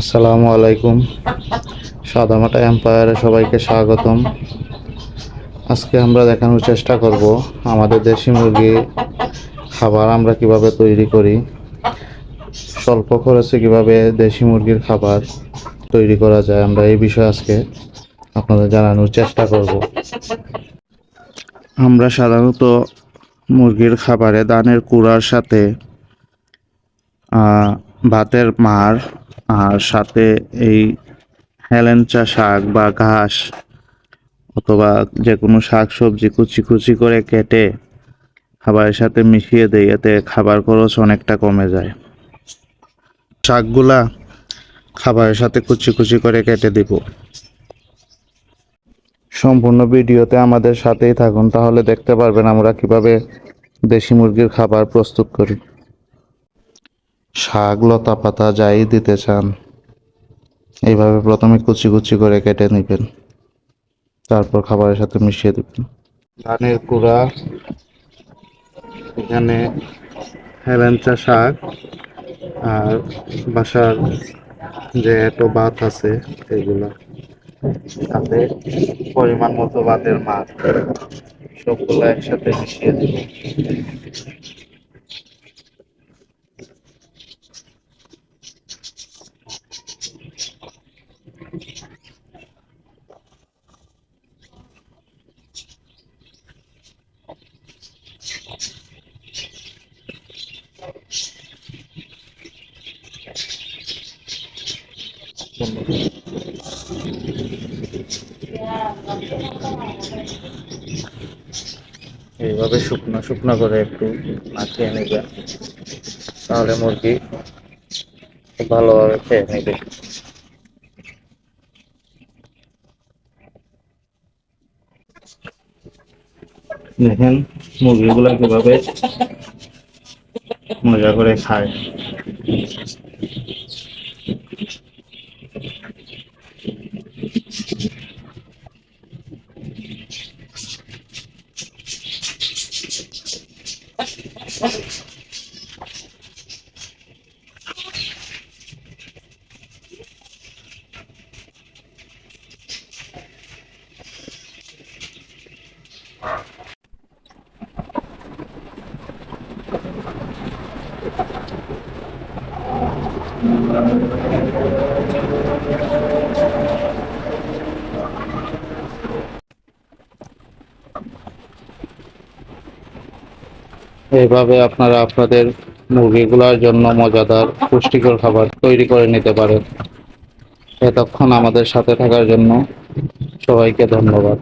আসসালামু আলাইকুম। সাদামাটা এম্পায়ারে সবাইকে স্বাগতম। আজকে আমরা দেখানোর চেষ্টা করব আমাদের দেশি মুরগি খাবার আমরা কীভাবে তৈরি করি, স্বল্প খরচে কীভাবে দেশি মুরগির খাবার তৈরি করা যায়, আমরা এই বিষয়ে আজকে আপনাদের জানানোর চেষ্টা করব। আমরা সাধারণত মুরগির খাবারে দানের কুড়ার সাথে ভাতের মার আর সাথে এই হেলেঞ্চা শাক বা ঘাস অথবা যে কোনো শাক সবজি কুচি কুচি করে কেটে খাবারের সাথে মিশিয়ে দেই এতে খাবার খরচ অনেকটা কমে যায়। শাকগুলা খাবারের সাথে কুচি কুচি করে কেটে দিব। সম্পূর্ণ ভিডিওতে আমাদের সাথেই থাকুন, তাহলে দেখতে পারবেন আমরা কীভাবে দেশি মুরগির খাবার প্রস্তুত করি। শাক লতা পাতা যাই দিতে চান, এইভাবে প্রথমে কুচি কুচি করে কেটে নেবেন। তারপর খাবারের সাথে মিশিয়ে দেবেন। ধানের কুড়া এখানে হেলেঞ্চা শাক আর বাসার যে এত ভাত আছে, এগুলা। সাথে পরিমাণ মতো ভাতের মাছ সবগুলো একসাথে মিশিয়ে দেবেন। এইভাবে শুকনো শুকনো করে একটু মাখিয়ে নেবেন তাহলে মুরগি ভালোভাবে খেয়ে নেবে। দেখেন, মুরগিগুলো কীভাবে মজা করে খায়। Thank এইভাবে আপনারা আপনাদের মুরগিগুলোর জন্য মজাদার, পুষ্টিকর খাবার তৈরি করে নিতে পারেন। এতক্ষণ আমাদের সাথে থাকার জন্য সবাইকে ধন্যবাদ।